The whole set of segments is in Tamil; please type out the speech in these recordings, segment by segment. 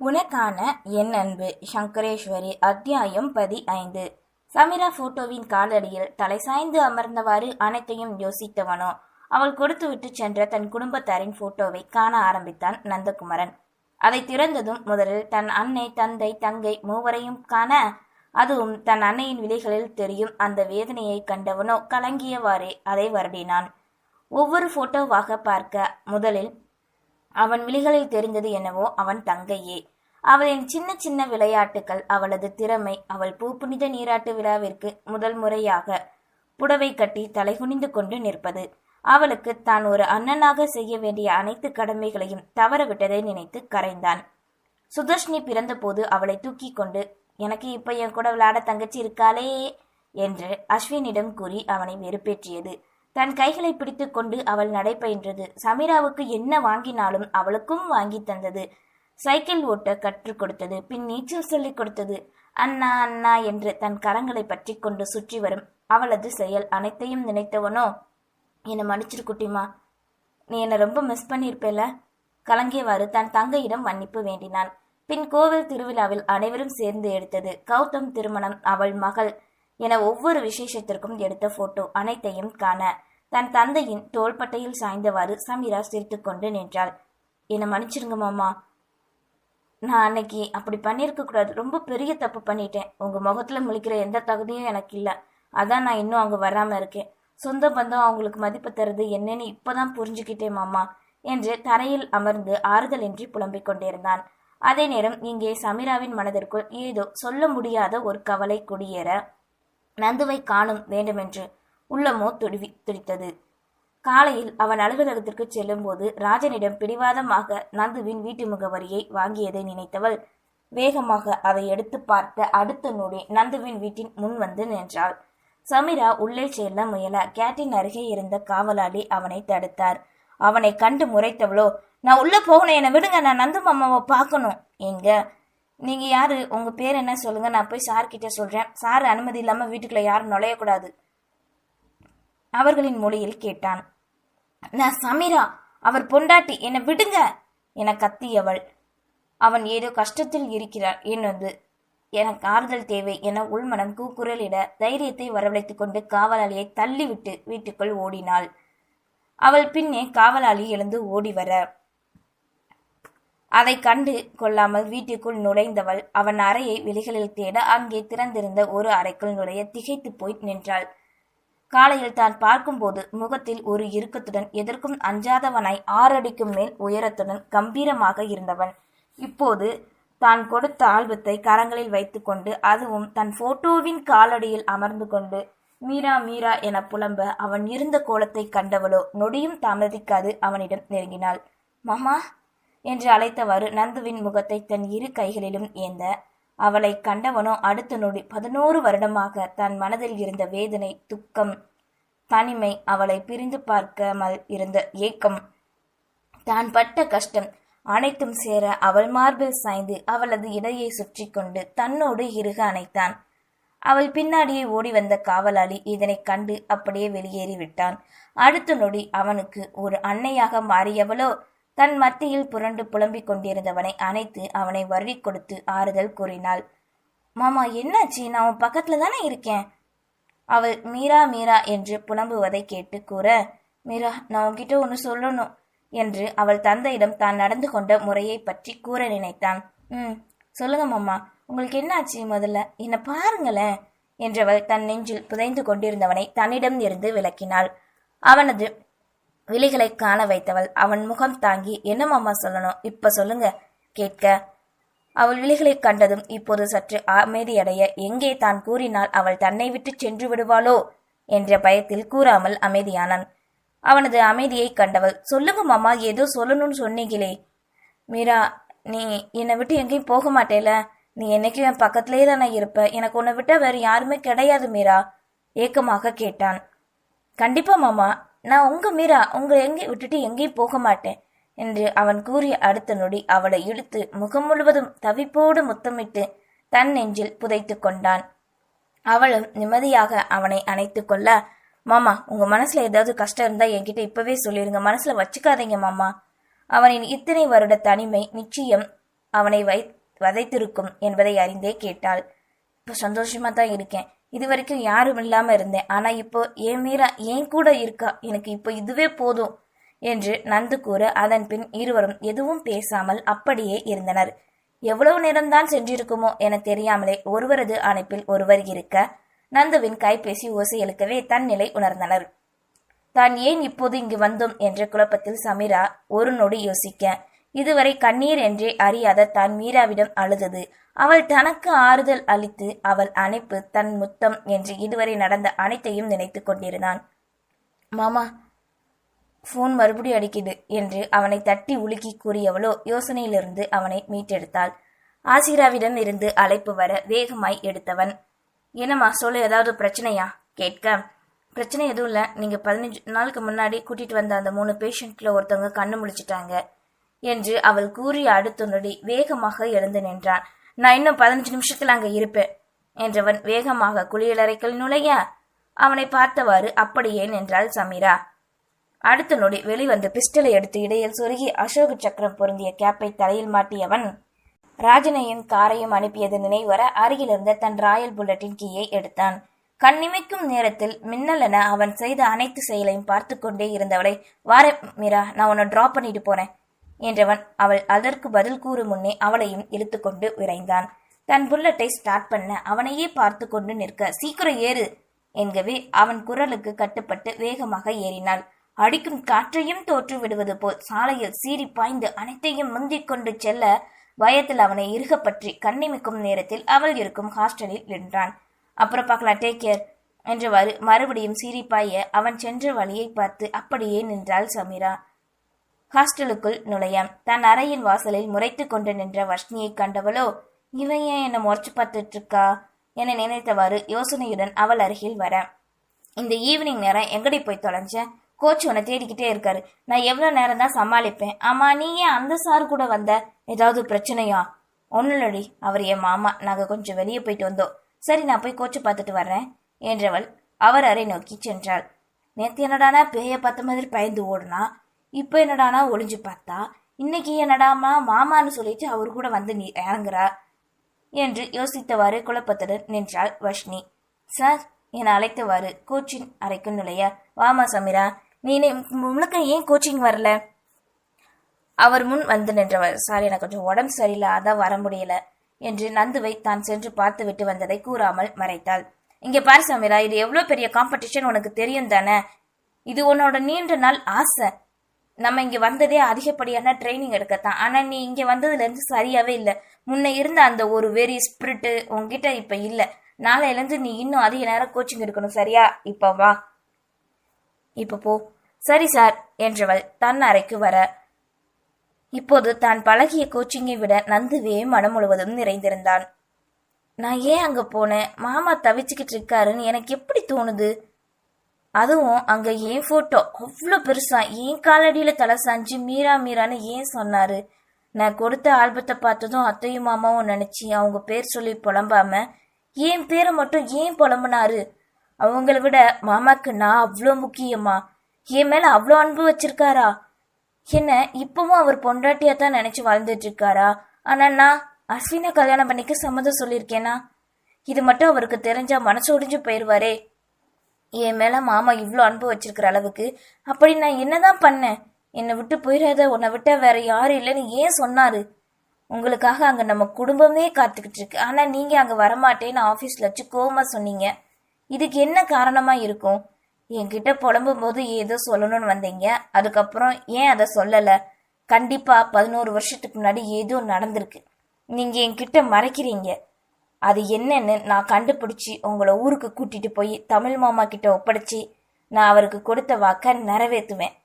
உனக்கான என் அன்பு சங்கரேஸ்வரி அத்தியாயம் பதி ஐந்து சமிரா போட்டோவின் காலடியில் தலை சாய்ந்து அமர்ந்தவாறு அனைத்தையும் யோசித்தவனோ அவள் கொடுத்துவிட்டு சென்ற தன் குடும்பத்தாரின் போட்டோவை காண ஆரம்பித்தான் நந்தகுமரன். அதை திறந்ததும் முதலில் தன் அன்னை தந்தை தங்கை மூவரையும் காண அதுவும் தன் அன்னையின் விலைகளில் தெரியும் அந்த வேதனையை கண்டவனோ கலங்கியவாறே அதை வருடினான். ஒவ்வொரு போட்டோவாக பார்க்க முதலில் அவன் விழிகளில் தெரிந்தது என்னவோ அவன் தங்கையே. அவளின் சின்ன சின்ன விளையாட்டுகள் அவளது திறமை அவள் பூப்புனித நீராட்டு விழாவிற்கு முதல் முறையாக புடவை கட்டி தலைகுனிந்து கொண்டு நிற்பது. அவளுக்கு தான் ஒரு அண்ணனாக செய்ய வேண்டிய அனைத்து கடமைகளையும் தவறவிட்டதை நினைத்து கரைந்தான். சுதர்ஷினி பிறந்தபோது அவளை தூக்கி கொண்டு எனக்கு இப்ப என் கூட விளையாட தங்கச்சி இருக்காளே என்று அஸ்வினிடம் கூறி அவனை வெறுப்பேற்றியது. தன் கைகளை பிடித்துக்கொண்டு அவள் நடைபயின்றது. சமீராவுக்கு என்ன வாங்கினாலும் அவளுக்கும் வாங்கி தந்தது. சைக்கிள் ஓட்ட கற்றுக் கொடுத்தது பின் நீச்சல் சொல்லிக் கொடுத்தது. அண்ணா அண்ணா என்று தன் கரங்களை பற்றி கொண்டு சுற்றி வரும் அவளது செயல் அனைத்தையும் நினைத்தவனோ? என்னை மன்னிச்சிரு குட்டிமா. நீ என்னை ரொம்ப மிஸ் பண்ணியிருப்பேல. கலங்கியவாறு தன் தங்கையிடம் மன்னிப்பு வேண்டினான். பின் கோவில் திருவிழாவில் அனைவரும் சேர்ந்து எடுத்தது கௌதம் திருமணம் அவள் மகள் என ஒவ்வொரு விசேஷத்திற்கும் எடுத்த போட்டோ அனைத்தையும் காண தன் தந்தையின் தோள்பட்டையில் சாய்ந்தவாறு சமீரா சிரித்துக்கொண்டு நின்றாள். என்னை மன்னிச்சிருங்க மாமா. நான் அன்னைக்கு அப்படி பண்ணியிருக்க கூடாது. ரொம்ப பெரிய தப்பு பண்ணிட்டேன். உங்க முகத்துல முழிக்கிற எந்த தகுதியும் எனக்கு இல்லை. அதான் நான் இன்னும் அங்க வராம இருக்கேன். சொந்த பந்தம் அவங்களுக்கு மதிப்பு தருது. என்னன்னு இப்பதான் புரிஞ்சுக்கிட்டேன் மாமா என்று தரையில் அமர்ந்து ஆறுதலின்றி புலம்பிக் கொண்டிருந்தான். அதே நேரம் இங்கே சமீராவின் மனதிற்குள் ஏதோ சொல்ல முடியாத ஒரு கவலை குடியேற நந்துவை காணும் வேண்டுமென்று உள்ளமோ துடிவி துடித்தது. காலையில் அவன் அலுவலகத்திற்கு செல்லும்போது ராஜனிடம் பிடிவாதமாக நந்துவின் வீட்டு முகவரியை வாங்கியதை நினைத்தவள் வேகமாக அதை எடுத்து பார்த்த அடுத்த நொடி நந்துவின் வீட்டின் முன் வந்து நின்றாள். சமீரா உள்ளே செல்ல முயல கேட்டின் அருகே இருந்த காவலாளி அவனை தடுத்தார். அவனை கண்டு முறைத்தவளோ நான் உள்ள போகணும் என்னை விடுங்க நான் நந்து மாமாவை பார்க்கணும். எங்க? நீங்க யாரு? உங்க பேர் என்ன சொல்லுங்க நான் போய் சார் கிட்ட சொல்றேன். சார் அனுமதி இல்லாம வீட்டுக்குள்ள யாரும் நுழையக்கூடாது. அவர்களின் மொழியில் கேட்டான். நான் சமீரா அவர் பொண்டாட்டி என்னை விடுங்க என கத்தியவள். அவன் ஏதோ கஷ்டத்தில் இருக்கிறார் என்னது? எனக்கு ஆறுதல் தேவை என உள்மனம் கூக்குரலிட தைரியத்தை வரவழைத்துக் கொண்டு காவலாளியை தள்ளிவிட்டு வீட்டுக்குள் ஓடினாள். அவள் பின்னே காவலாளி எழுந்து ஓடி வர. அதை கண்டு கொள்ளாமல் வீட்டுக்குள் நுழைந்தவள் அவன் அறையை வெளிகளில் தேட அங்கே திறந்திருந்த ஒரு அறைக்குள் நுழைய திகைத்து போய் நின்றாள். காலையில் தான் பார்க்கும்போது முகத்தில் ஒரு இறுக்கத்துடன் எதற்கும் அஞ்சாதவனாய் ஆறடிக்கும் மேல் உயரத்துடன் கம்பீரமாக இருந்தவன். இப்போது தான் கொடுத்த ஆல்பத்தை கரங்களில் வைத்துக்கொண்டு அதுவும் தன் போட்டோவின் காலடியில் அமர்ந்து கொண்டு மீரா மீரா என புலம்ப அவன் இருந்த கோலத்தை கண்டவளோ நொடியும் தாமதிக்காது அவனிடம் நெருங்கினாள். மாமா என்று அழைத்தவாறு நந்துவின் முகத்தை தன் இரு கைகளிலும் ஏந்த அவளை கண்டவனோ அடுத்த நொடி பதினோரு வருடமாக தன் மனதில் இருந்த வேதனை துக்கம் தனிமை அவளை பிரிந்து பார்க்காமல் இருந்த ஏக்கம் தான் பட்ட கஷ்டம் அனைத்தும் சேர அவள் மார்பில் சாய்ந்து அவளது இடையை சுற்றி கொண்டு தன்னோடு இறுக அணைத்தான். அவள் பின்னாடியே ஓடி வந்த காவலாளி இதனைக் கண்டு அப்படியே வெளியேறி விட்டான் அடுத்த நொடி அவனுக்கு ஒரு அன்னையாக மாறியவளோ தன் மத்தியில் புரண்டு புலம்பிக் கொண்டிருந்தவனை அணைத்து அவனை வருடி கொடுத்து ஆறுதல் கூறினாள். மாமா என்னாச்சு? நான் உன் பக்கத்துல தானே இருக்கேன். அவள் மீரா மீரா என்று புலம்புவதை கேட்டு கூற மீரா நான் உன்கிட்ட ஒன்று சொல்லணும் என்று அவள் தந்தையிடம் தான் நடந்து கொண்ட முறையை பற்றி கூற நினைத்தான். ம் சொல்லுங்க மாமா உங்களுக்கு என்னாச்சு முதல்ல? என்னை பாருங்களேன் என்றவள் தன் நெஞ்சில் புதைந்து கொண்டிருந்தவனை தன்னிடம் இருந்து விளக்கினாள் அவனது விழிகளை காண வைத்தவள். அவன் முகம் தாங்கி என்ன மாமா சொல்லணும்? இப்ப சொல்லுங்க. கேட்க அவள் விழிகளை கண்டதும் இப்போது சற்று அமைதியடைய எங்கே தான் கூறினால் அவள் தன்னை விட்டு சென்று விடுவாளோ? என்ற பயத்தில் கூறாமல் அமைதியானான். அவனது அமைதியை கண்டவள். சொல்லுங்க மாமா ஏதோ சொல்லணும்னு சொன்னீங்களே. மீரா நீ என்னை விட்டு எங்கேயும் போக மாட்டேல. நீ என்னைக்கும் என் பக்கத்திலே தானே இருப்ப. எனக்கு உன்னை விட்டா வேற யாருமே கிடையாது மீரா. ஏக்கமாக கேட்டான். கண்டிப்பா மாமா. நான் உங்க மீரா உங்களை எங்கே விட்டுட்டு எங்கேயும் போக மாட்டேன் என்று அவன் கூறிய அடுத்த நொடி அவளை இழுத்து முகம் முழுவதும் தவிப்போடு முத்தமிட்டு தன் நெஞ்சில் புதைத்து கொண்டான். அவளும் நிம்மதியாக அவனை அணைத்து கொள்ள மாமா உங்க மனசுல ஏதாவது கஷ்டம் இருந்தா என்கிட்ட இப்பவே சொல்லிருங்க. மனசுல வச்சுக்காதீங்க மாமா. அவனின் இத்தனை வருட தனிமை நிச்சயம் அவனை வை வதைத்திருக்கும் என்பதை அறிந்தே கேட்டாள். இப்போ சந்தோஷமா தான் இருக்கேன். இது வரைக்கும் யாரும் இல்லாம இருந்தேன். ஆனா இப்போ என் மீரா என் கூட இருக்கா? எனக்கு இப்போ இதுவே போதும் என்று நந்து கூற அதன் பின் இருவரும் எதுவும் பேசாமல் அப்படியே இருந்தனர். எவ்வளவு நேரம்தான் சென்றிருக்குமோ என தெரியாமலே ஒருவரது அணைப்பில் ஒருவர் இருக்க நந்துவின் கைபேசி ஓசை எழுக்கவே தன் நிலை உணர்ந்தனர். தான் ஏன் இப்போது இங்கு வந்தோம்? என்ற குழப்பத்தில் சமீரா ஒரு நொடி யோசிக்க இதுவரை கண்ணீர் என்றே அறியாத தான் மீராவிடம் அழுதது. அவள் தனக்கு ஆறுதல் அளித்து அவள் அணைப்பு தன் முத்தம் என்று இதுவரை நடந்த அனைத்தையும் நினைத்து கொண்டிருந்தான். மாமா ஃபோன் மறுபடியும் அடிக்குது என்று அவனை தட்டி உலுக்கி கூறியவளோ யோசனையிலிருந்து அவனை மீட்டெடுத்தாள். ஆசிராவிடம் இருந்து அழைப்பு வர வேகமாய் எடுத்தவன் என்னம்மா சொல்லு ஏதாவது பிரச்சனையா? கேட்க. பிரச்சனை எதுவும் இல்லை. நீங்கள் பதினஞ்சு நாளுக்கு முன்னாடி கூட்டிட்டு வந்த அந்த மூணு பேஷண்ட்ல ஒருத்தவங்க கண்ணு முழிச்சிட்டாங்க. என்று அவள் கூறிய அடுத்த நொடி வேகமாக எழுந்து நின்றான். நான் இன்னும் பதினஞ்சு நிமிஷத்தில் அங்கே இருப்பேன் என்றவன் வேகமாக குளியலறைக்குள் நுழைய அவனை பார்த்தவாறு அப்படியே நின்றாள் சமீரா. அடுத்த நொடி வெளிவந்து பிஸ்டலை எடுத்து இடையில் சொருகி அசோக சக்கரம் பொருந்திய கேப்பை தலையில் மாட்டியவன் ராஜனையும் காரையும் அனுப்பியது நினைவர அருகிலிருந்த தன் ராயல் புல்லட்டின் கீயை எடுத்தான். கண்ணிமைக்கும் நேரத்தில் மின்னலென அவன் செய்த அனைத்து செயலையும் பார்த்து கொண்டே இருந்தவளை வார மீரா நான் உன்னை டிராப் பண்ணிட்டு போறேன். என்றவன் அவள் அதற்கு பதில் கூறும் முன்னே அவளையும் இழுத்துக்கொண்டு விரைந்தான். தன் புல்லட்டை ஸ்டார்ட் பண்ண அவனையே பார்த்து கொண்டு நிற்க சீக்கிரம் ஏறு என்கவே அவன் குரலுக்கு கட்டுப்பட்டு வேகமாக ஏறினாள். அடிக்கும் காற்றையும் தோற்று விடுவது போல் சாலையில் சீறி பாய்ந்து அனைத்தையும் முந்திக் கொண்டு செல்ல பயத்தில் அவனை இறுக பற்றி கண்ணிமிக்கும் நேரத்தில் அவள் இருக்கும் ஹாஸ்டலில் நின்றான். அப்புறம் பார்க்கலாம் டேக் கேர் என்றவாறு மறுபடியும் சீரிப்பாய அவன் சென்ற வழியை பார்த்து அப்படியே நின்றாள் சமீரா. ஹாஸ்டலுக்குள் நுழைய தன் அறையின் வாசலில் முறைத்து கொண்டு நின்ற வர்ஷினியை கண்டவளோ இவன் ஏன் என்னை முறைச்சு பார்த்துட்டு இருக்கா என நினைத்தவாறு யோசனையுடன் அவள் அருகில் வர. இந்த ஈவினிங் நேரம் எங்கடி போய் தொலைஞ்ச? கோச் உன்னை தேடிக்கிட்டே இருக்காரு. நான் எவ்வளோ நேரம் தான் சமாளிப்பேன். ஆமா நீ ஏன் அந்த சார் கூட வந்த? ஏதாவது பிரச்சனையா? ஒன்னுலடி அவர் என் மாமா. நாங்கள் கொஞ்சம் வெளியே போயிட்டு வந்தோம். சரி நான் போய் கோச்சை பார்த்துட்டு வர்றேன் என்றவள் அவர் அறை நோக்கி சென்றாள். நேற்று என்னடானா பேய பார்த்த மாதிரி பயந்து ஓடுனா? இப்போ என்னடானா ஒளிஞ்சு பார்த்தா? இன்னைக்கு என்னடாமா மாமான்னு சொல்லிட்டு அவர் கூட வந்து நீ இறங்குறா? என்று யோசித்தவாறு குழப்பத்துடன் நின்றாள் வஷ்ணி சார் என்னை அழைத்தவாறு கோச்சிங் அறைக்கு நுழைய? வாமா சமீரா நீ முழுக்க ஏன் கோச்சிங் வரல? அவர் முன் வந்து நின்றவர். சார் எனக்கு கொஞ்சம் உடம்பு சரியில்லை. அதான் வர முடியல என்று நந்துவை தான் சென்று பார்த்து விட்டு வந்ததை கூறாமல் மறைத்தாள். இங்க பாரு சமீரா இது எவ்வளவு பெரிய காம்படிஷன் உனக்கு தெரியும் தானே? இது உன்னோட நீண்ட நாள் ஆசை. நம்ம இங்க வந்ததே அதிகப்படியான ட்ரைனிங் எடுக்கத்தான். ஆனா நீ இங்க வந்ததுல இருந்து சரியாவே இல்ல. முன்ன இருந்த அந்த ஒரு வெறி ஸ்பிரிட்டு உங்ககிட்ட இப்ப இல்ல. நாளையிலேருந்து நீ இன்னும் அதிக நேரம் கோச்சிங் எடுக்கணும் சரியா? இப்ப வா. இப்ப போ. சரி சார் என்றவள் தன் அறைக்கு வர. இப்போது தான் பழகிய கோச்சிங்கை விட நந்துவே மனம் முழுவதும் நிறைந்திருந்தான். நான் ஏன் அங்க போனேன்? மாமா தவிச்சுக்கிட்டு இருக்காருன்னு எனக்கு எப்படி தோணுது? அதுவும் அங்க ஏன் போட்டோ அவ்வளோ பெருசா. ஏன் காலடியில தலை சாஞ்சு மீரா மீரான்னு ஏன் சொன்னாரு? நான் கொடுத்த ஆல்பத்தை பார்த்ததும் அத்தையும் மாமாவும் நினைச்சு அவங்க பேர் சொல்லி புலம்பாம என் பேரை மட்டும் ஏன் புலம்புனாரு? அவங்கள விட மாமாக்கு நான் அவ்வளோ முக்கியமா? என் மேல அவ்வளோ அன்பு வச்சிருக்காரா? என்ன இப்பவும் அவர் பொண்டாட்டியா தான் நினைச்சு வாழ்ந்துட்டு இருக்காரா? ஆனா நான் அஸ்வினை கல்யாணம் பண்ணிக்க சம்மதம் சொல்லியிருக்கேனா? இது மட்டும் அவருக்கு தெரிஞ்சா மனசு ஒடிஞ்சு போயிடுவாரே என் மேல மாமா இவ்வளோ அன்பு வச்சிருக்கிற அளவுக்கு அப்படி நான் என்னதான் பண்ணேன்? என்னை விட்டு போயிடாத உன்னை விட்டா வேற யாரும் இல்லைன்னு ஏன் சொன்னாரு? உங்களுக்காக அங்க நம்ம குடும்பமே காத்துக்கிட்டு இருக்கு. ஆனா நீங்க அங்க வரமாட்டேன்னு ஆபீஸ்ல வச்சு கோவமா சொன்னீங்க. இதுக்கு என்ன காரணமா இருக்கும்? என்கிட்ட புலம்பும் போது ஏதோ சொல்லணும்னு வந்தீங்க. அதுக்கப்புறம் ஏன் அதை சொல்லல? கண்டிப்பா பதினோரு வருஷத்துக்கு முன்னாடி ஏதோ நடந்திருக்கு. நீங்க என்கிட்ட மறைக்கிறீங்க. அது என்னன்னு நான் கண்டுபிடிச்சி உங்களை ஊருக்கு கூட்டிட்டு போய் தமிழ் மாமா கிட்ட ஒப்படைச்சி நான் அவருக்கு கொடுத்த வாக்க நிறைவேற்றுவேன்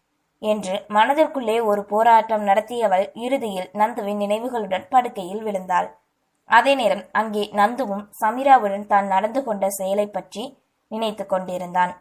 என்று மனதிற்குள்ளே ஒரு போராட்டம் நடத்தியவள் இறுதியில் நந்துவின் நினைவுகளுடன் படுக்கையில் விழுந்தாள். அதே நேரம் அங்கே நந்துவும் சமீராவுடன் தான் நடந்து கொண்ட செயலை பற்றி நினைத்து கொண்டிருந்தான்.